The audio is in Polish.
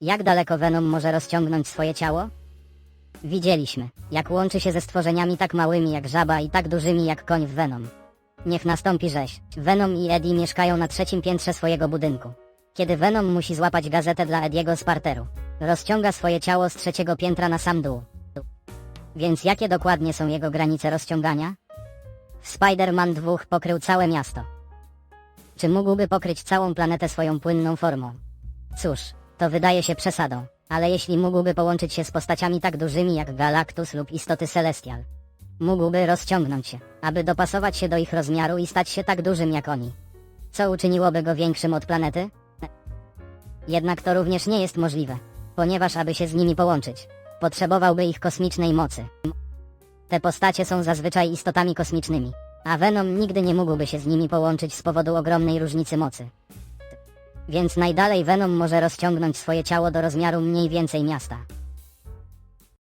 Jak daleko Venom może rozciągnąć swoje ciało? Widzieliśmy, jak łączy się ze stworzeniami tak małymi jak żaba i tak dużymi jak koń w Venom. Niech nastąpi rzeź. Venom i Eddie mieszkają na trzecim piętrze swojego budynku. Kiedy Venom musi złapać gazetę dla Ediego z parteru, rozciąga swoje ciało z trzeciego piętra na sam dół. Więc jakie dokładnie są jego granice rozciągania? Spider-Man 2 pokrył całe miasto. Czy mógłby pokryć całą planetę swoją płynną formą? Cóż, to wydaje się przesadą, ale jeśli mógłby połączyć się z postaciami tak dużymi jak Galactus lub istoty Celestial, mógłby rozciągnąć się, aby dopasować się do ich rozmiaru i stać się tak dużym jak oni. Co uczyniłoby go większym od planety? Jednak to również nie jest możliwe, ponieważ aby się z nimi połączyć, potrzebowałby ich kosmicznej mocy. Te postacie są zazwyczaj istotami kosmicznymi, a Venom nigdy nie mógłby się z nimi połączyć z powodu ogromnej różnicy mocy. Więc najdalej Venom może rozciągnąć swoje ciało do rozmiaru mniej więcej miasta.